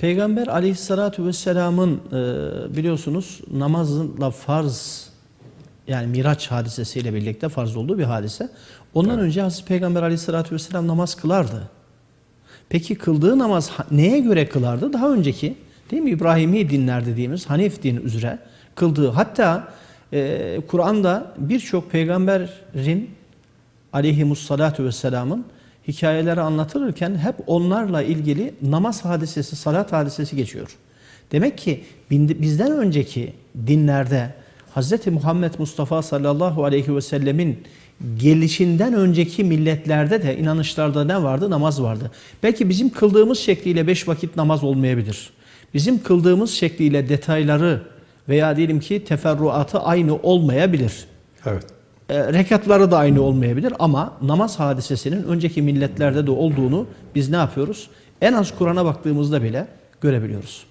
Peygamber aleyhissalatu vesselamın e, biliyorsunuz namazla farz yani Miraç hadisesiyle birlikte farz olduğu bir hadise. Ondan önce Hazreti Peygamber aleyhissalatu vesselam namaz kılardı. Peki kıldığı namaz neye göre kılardı? Daha önceki değil mi İbrahimi dinler dediğimiz Hanif din üzere kıldığı hatta e, Kur'an'da birçok peygamberin aleyhimussalatu vesselamın hikayeleri anlatılırken hep onlarla ilgili namaz hadisesi, salat hadisesi geçiyor. Demek ki bizden önceki dinlerde Hz. Muhammed Mustafa sallallahu aleyhi ve sellemin gelişinden önceki milletlerde de inanışlarda ne vardı? Namaz vardı. Belki bizim kıldığımız şekliyle beş vakit namaz olmayabilir. Bizim kıldığımız şekliyle detayları veya diyelim ki teferruatı aynı olmayabilir. Evet. E, rekatları da aynı olmayabilir ama namaz hadisesinin önceki milletlerde de olduğunu biz ne yapıyoruz? En az Kur'an'a baktığımızda bile görebiliyoruz.